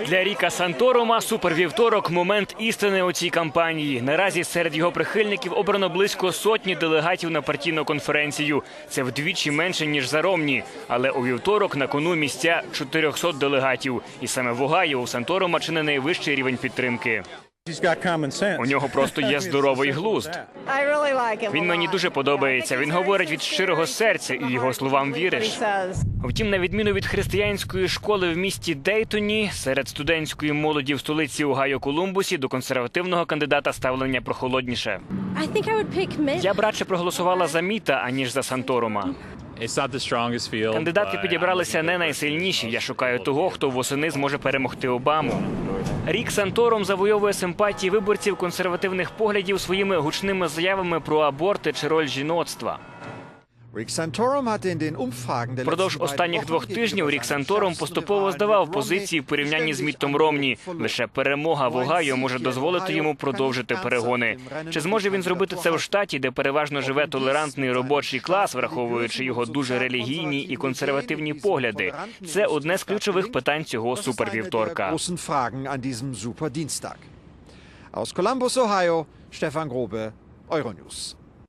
Для Ріка Санторома супервівторок момент істини у цій кампанії. Наразі серед його прихильників обрано близько сотні делегатів на партійну конференцію. Це вдвічі менше ніж за Ромні. Але у вівторок на кону місця 400 делегатів. І саме в Огайо у Санторома чи не найвищий рівень підтримки. У нього просто є здоровий глузд. Він мені дуже подобається. Він говорить від щирого серця, і його словам віриш. Втім, на відміну від християнської школи в місті Дейтоні, серед студентської молоді в столиці Огайо Колумбусі до консервативного кандидата ставлення прохолодніше. Я б радше проголосувала за Міта, аніж за Санторома. Кандидати підібралися не найсильніші. Я шукаю того, хто восени зможе перемогти Обаму. Рік Сантором завойовує симпатії виборців консервативних поглядів своїми гучними заявами про аборти чи роль жіноцтва. Beiden останніх двох тижнів Рік seinem Сантором поступово здавав позиції в порівнянні з Міттом Ромні. Лише перемога в Огайо може дозволити йому продовжити перегони. Чи зможе він зробити це у штаті, де переважно живе толерантний робочий клас, враховуючи його дуже релігійні і консервативні погляди? Це одне з ключових питань цього супервівторка. Aus Columbus, Ohio, Stefan Grobe, Euronews.